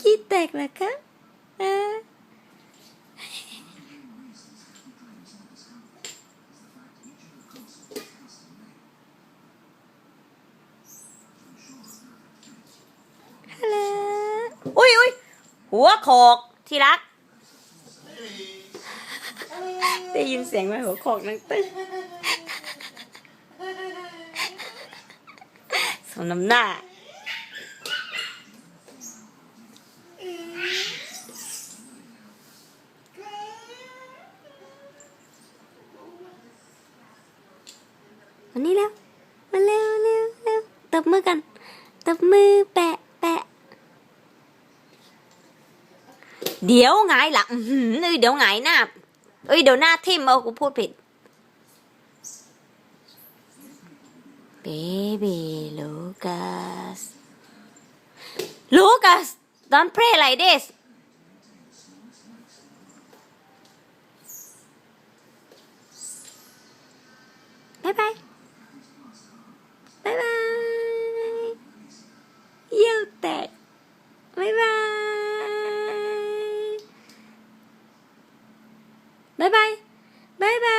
กี้แตกเหรอคะเออฮัลโหลอุ้ยอุ้ยหัวโขกที่รัก ได้ยินเสียงไหมหัวโขกนังตึ้งสมน้ำหน้า วันนี้แล้วมาเร็วเร็วเร็วตบมือกันตบมือแปะแปะ เดี๋ยวไงล่ะอือเดี๋ยวไงหน้าเอ้ยเดี๋ยวหน้าทิ่มเอากูพูดผิดเบบี้ลูคัสลูคัส don't play like this บายบาย Bye bye. Bye bye.